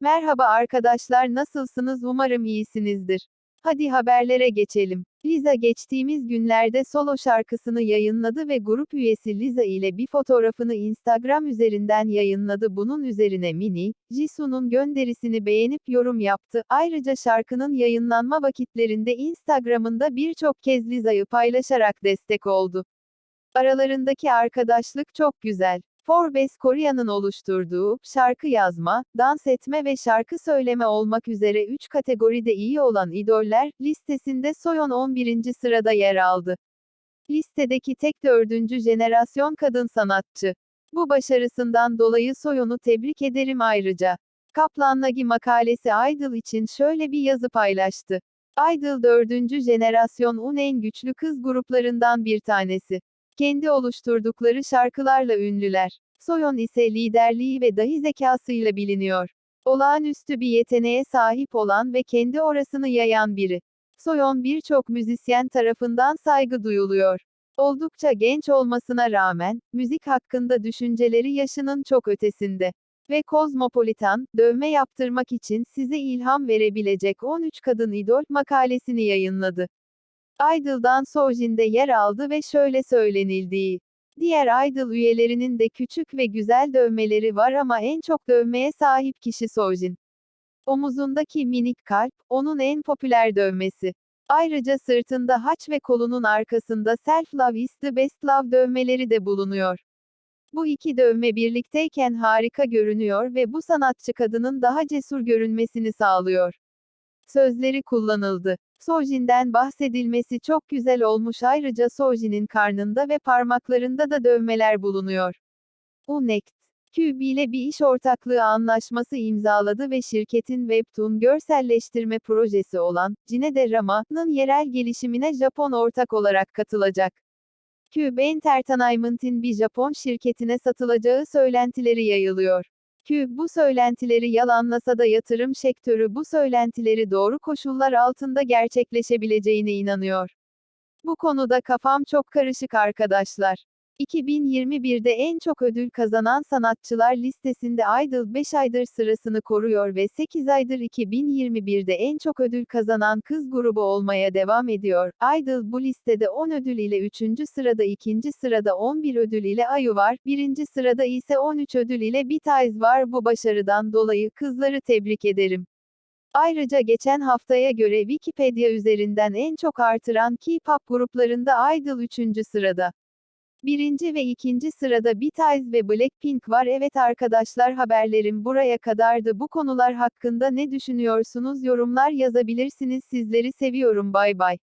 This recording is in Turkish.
Merhaba arkadaşlar nasılsınız umarım iyisinizdir. Hadi haberlere geçelim. Liza geçtiğimiz günlerde solo şarkısını yayınladı ve grup üyesi Liza ile bir fotoğrafını Instagram üzerinden yayınladı. Bunun üzerine Mini, Jisoo'nun gönderisini beğenip yorum yaptı. Ayrıca şarkının yayınlanma vakitlerinde Instagram'ında birçok kez Liza'yı paylaşarak destek oldu. Aralarındaki arkadaşlık çok güzel. Forbes Korea'nın oluşturduğu, şarkı yazma, dans etme ve şarkı söyleme olmak üzere 3 kategoride iyi olan idoller, listesinde Soyeon 11. sırada yer aldı. Listedeki tek dördüncü jenerasyon kadın sanatçı. Bu başarısından dolayı Soyeon'u tebrik ederim ayrıca. Kaplan Nagi makalesi Idol için şöyle bir yazı paylaştı. Idol 4. jenerasyonun en güçlü kız gruplarından bir tanesi. Kendi oluşturdukları şarkılarla ünlüler. Soyeon ise liderliği ve dahi zekasıyla biliniyor. Olağanüstü bir yeteneğe sahip olan ve kendi orasını yayan biri. Soyeon birçok müzisyen tarafından saygı duyuluyor. Oldukça genç olmasına rağmen, müzik hakkında düşünceleri yaşının çok ötesinde. Ve Kozmopolitan, dövme yaptırmak için size ilham verebilecek 13 kadın idol makalesini yayınladı. Idol'dan Sojin'de yer aldı ve şöyle söylenildiği. Diğer Idol üyelerinin de küçük ve güzel dövmeleri var ama en çok dövmeye sahip kişi Sojin. Omuzundaki minik kalp, onun en popüler dövmesi. Ayrıca sırtında haç ve kolunun arkasında Self Love is the Best Love dövmeleri de bulunuyor. Bu iki dövme birlikteyken harika görünüyor ve bu sanatçı kadının daha cesur görünmesini sağlıyor. Sözleri kullanıldı. Sojin'den bahsedilmesi çok güzel olmuş ayrıca Sojin'in karnında ve parmaklarında da dövmeler bulunuyor. Unect. QB ile bir iş ortaklığı anlaşması imzaladı ve şirketin Webtoon görselleştirme projesi olan Cine Rama'nın yerel gelişimine Japon ortak olarak katılacak. Cube Entertainment'in bir Japon şirketine satılacağı söylentileri yayılıyor. Cube bu söylentileri yalanlasa da yatırım sektörü bu söylentileri doğru koşullar altında gerçekleşebileceğine inanıyor. Bu konuda kafam çok karışık arkadaşlar. 2021'de en çok ödül kazanan sanatçılar listesinde Idol 5 aydır sırasını koruyor ve 8 aydır 2021'de en çok ödül kazanan kız grubu olmaya devam ediyor. Idol bu listede 10 ödül ile 3. sırada 2. sırada 11 ödül ile Ayu var, 1. sırada ise 13 ödül ile BTS var. Bu başarıdan dolayı kızları tebrik ederim. Ayrıca geçen haftaya göre Wikipedia üzerinden en çok artıran K-pop gruplarında Idol 3. sırada. Birinci ve ikinci sırada BTS ve Blackpink var. Evet arkadaşlar haberlerim buraya kadardı. Bu konular hakkında ne düşünüyorsunuz yorumlar yazabilirsiniz. Sizleri seviyorum bay bay.